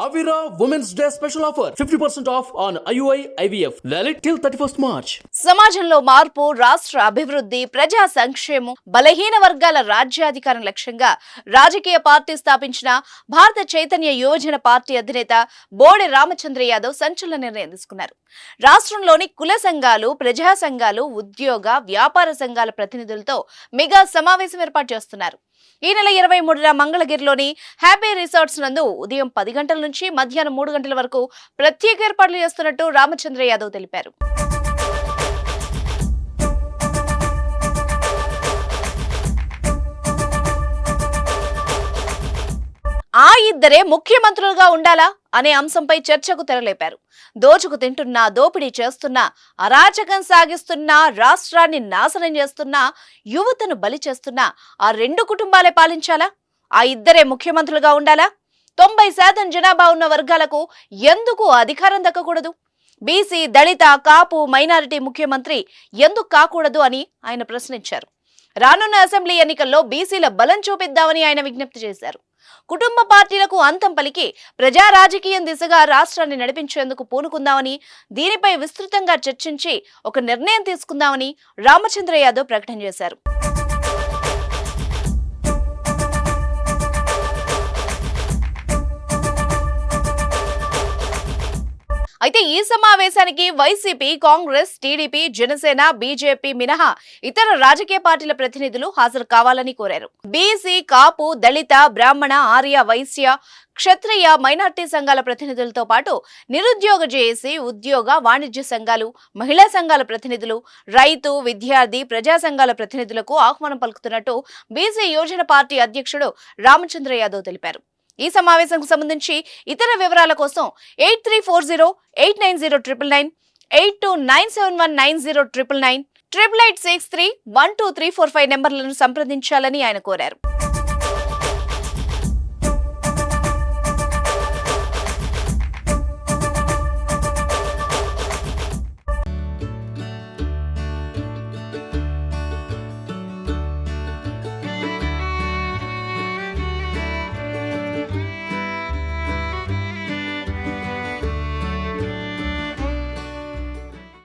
Avira Women's Day special offer 50% off on IUI IVF. Valid till 31st March. సమాజంలో మార్పు రాష్ట్ర అభివృద్ధి ప్రజా సంక్షేమం బలహీన వర్గాల రాజ్యాధికారం లక్ష్యంగా రాజకీయ పార్టీ స్థాపించిన భారత చైతన్య యువజన పార్టీ అధినేత బోడె రామచంద్ర యాదవ్ సంచలన నిర్ణయం తీసుకున్నారు రాష్ట్రంలోని కుల సంఘాలు ప్రజా సంఘాలు ఉద్యోగ వ్యాపార సంఘాల ప్రతినిధులతో మెగా సమావేశం ఏర్పాటు చేస్తున్నారు. ఈ నెల ఇరవై మూడున మంగళగిరిలోని హ్యాపీ రిసార్ట్స్ నందు ఉదయం పది గంటల నుంచి మధ్యాహ్నం మూడు గంటల వరకు ప్రత్యేక ఏర్పాట్లు చేస్తున్నట్టు రామచంద్ర యాదవ్ తెలిపారు. ఇద్దరే ముఖ్యమంత్రులుగా ఉండాలా అనే అంశంపై చర్చకు తెరలేపారు. దోచుకు తింటున్నా దోపిడీ చేస్తున్నా అరాచకం సాగిస్తున్నా రాష్ట్రాన్ని నాశనం చేస్తున్నా యువతను బలి చేస్తున్నా ఆ రెండు కుటుంబాలే పాలించాలా? ఆ ఇద్దరే ముఖ్యమంత్రులుగా ఉండాలా? తొంభై శాతం జనాభా ఉన్న వర్గాలకు ఎందుకు అధికారం దక్కకూడదు? బీసీ దళిత కాపు మైనారిటీ ముఖ్యమంత్రి ఎందుకు కాకూడదు అని ఆయన ప్రశ్నించారు. రానున్న అసెంబ్లీ ఎన్నికల్లో బీసీల బలం చూపిద్దామని ఆయన విజ్ఞప్తి చేశారు. కుటుంబ పార్టీలకు అంతం పలికి ప్రజా రాజకీయం దిశగా రాష్ట్రాన్ని నడిపించేందుకు పూనుకుందామని దీనిపై విస్తృతంగా చర్చించి ఒక నిర్ణయం తీసుకుందామని రామచంద్ర యాదవ్ ప్రకటన చేశారు. అయితే ఈ సమావేశానికి YCP Congress TDP Janasena BJP మినహా ఇతర రాజకీయ పార్టీల ప్రతినిధులు హాజరు కావాలని కోరారు. బీసీ కాపు దళిత బ్రాహ్మణ ఆర్య వైశ్య క్షత్రియ మైనార్టీ సంఘాల ప్రతినిధులతో పాటు నిరుద్యోగ జేఏసీ ఉద్యోగ వాణిజ్య సంఘాలు మహిళా సంఘాల ప్రతినిధులు రైతు విద్యార్థి ప్రజా సంఘాల ప్రతినిధులకు ఆహ్వానం పలుకుతున్నట్టు బీసీ యోజన పార్టీ అధ్యక్షుడు రామచంద్ర యాదవ్ తెలిపారు. ఈ సమావేశంకు సంబంధించి ఇతర వివరాల కోసం eight three four zero eight nine zero triple nine eight two nine seven one nine zero triple nine triple eight six three one two three four five నెంబర్లను సంప్రదించాలని ఆయన కోరారు.